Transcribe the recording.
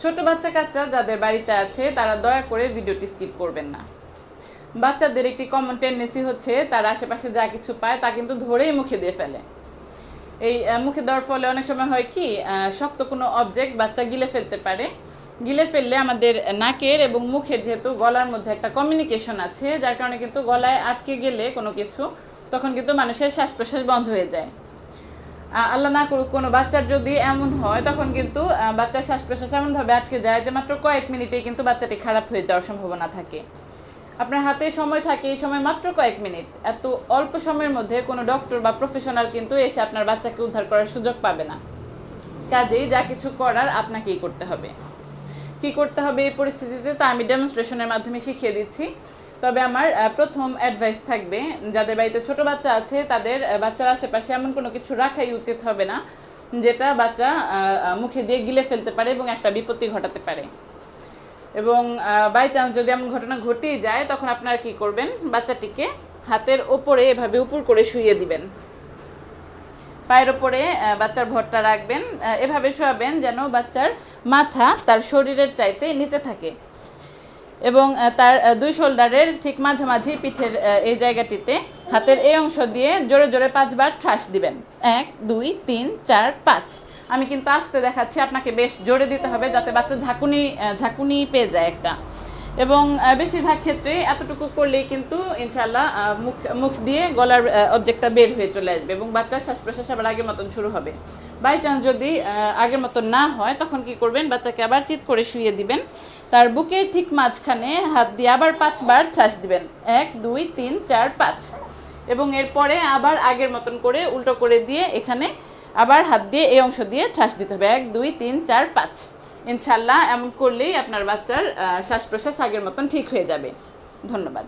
ছোট বাচ্চা কাচ্চা যাদের বাড়িতে আছে, তারা দয়া করে ভিডিওটি স্কিপ করবেন না। বাচ্চাদের একটি কমন টেন্ডেন্সি হচ্ছে, তারা আশেপাশে যা কিছু পায়, তা কিন্তু ধরেই মুখে দিয়ে ফেলে। এই মুখে দেওয়ার ফলে অনেক সময় হয় কি শক্ত কোনো অবজেক্ট বাচ্চা গিলে ফেলতে পারে। গিলে ফেললে আমাদের নাকের এবং মুখের যেহেতু গলার মধ্যে একটা কমিউনিকেশন আছে, যার কারণে কিন্তু গলায় আটকে গেলে কোনো কিছু, তখন কিন্তু মানুষের শ্বাস প্রশ্বাস বন্ধ হয়ে যায়। আল্লাহ না করুক, কোনো বাচ্চার যদি এমন হয়, তখন কিন্তু বাচ্চার শ্বাস প্রশ্বাস এমনভাবে আটকে যায় যে মাত্র কয়েক মিনিটেই কিন্তু বাচ্চাটি খারাপ হয়ে যাওয়ার সম্ভাবনা থাকে। আপনার হাতে সময় থাকে, এই সময় মাত্র কয়েক মিনিট। এত অল্প সময়ের মধ্যে কোনো ডক্টর বা প্রফেশনাল কিন্তু এসে আপনার বাচ্চাকে উদ্ধার করার সুযোগ পাবে না। কাজেই যা কিছু করার আপনাকেই করতে হবে। কি করতে হবে এই পরিস্থিতিতে তা আমি ডেমনস্ট্রেশনের মাধ্যমে শিখিয়ে দিচ্ছি। তবে আমার প্রথম অ্যাডভাইস থাকবে, যাদের বাড়িতে ছোট বাচ্চা আছে, তাদের বাচ্চার আশেপাশে এমন কোনো কিছু রাখাই উচিত হবে না, যেটা বাচ্চা মুখে দিয়ে গিলে ফেলতে পারে এবং একটা বিপত্তি ঘটাতে পারে। এবং বাই চান্স যদি এমন ঘটনা ঘটেই যায়, তখন আপনারা কি করবেন? বাচ্চাটিকে হাতের ওপরে এভাবে উপর করে শুইয়ে দিবেন। পায়ের ওপরে বাচ্চার ভরটা রাখবেন এভাবে শোয়াবেন যেন বাচ্চার মাথা তার শরীরের চাইতে নিচে থাকে। এবং তার দুই শোল্ডারের ঠিক মাঝামাঝি পিঠের এই জায়গাটিতে হাতের এই অংশ দিয়ে জোরে জোরে পাঁচবার ঠাস দিবেন। এক, দুই, তিন, চার, পাঁচ। আমি কিন্তু আস্তে দেখাচ্ছি, আপনাকে বেশ জোরে দিতে হবে যাতে বাচ্চা ঝাঁকুনি ঝাঁকুনি পেয়ে যায় একটা। এবং বেশিরভাগ ক্ষেত্রে এতটুকু করলেই কিন্তু ইনশাল্লাহ মুখ মুখ দিয়ে গলার অবজেক্টটা বের হয়ে চলে আসবে এবং বাচ্চার শ্বাস প্রশ্বাস আবার আগের মতন শুরু হবে। বাই চান্স যদি আগের মতন না হয়, তখন কি করবেন? বাচ্চাকে আবার চিৎ করে শুয়ে দিবেন। তার বুকের ঠিক মাঝখানে হাত দিয়ে আবার পাঁচবার ঠাস দিবেন। এক, দুই, তিন, চার, পাঁচ। এবং এরপরে আবার আগের মতন করে উল্টো করে দিয়ে এখানে আবার হাত দিয়ে এই অংশ দিয়ে ঠাস দিতে হবে। এক, দুই, তিন, চার, পাঁচ। ইনশাল্লাহ এমন করলেই আপনার বাচ্চার শ্বাস প্রশ্বাস আগের মতন ঠিক হয়ে যাবে। ধন্যবাদ।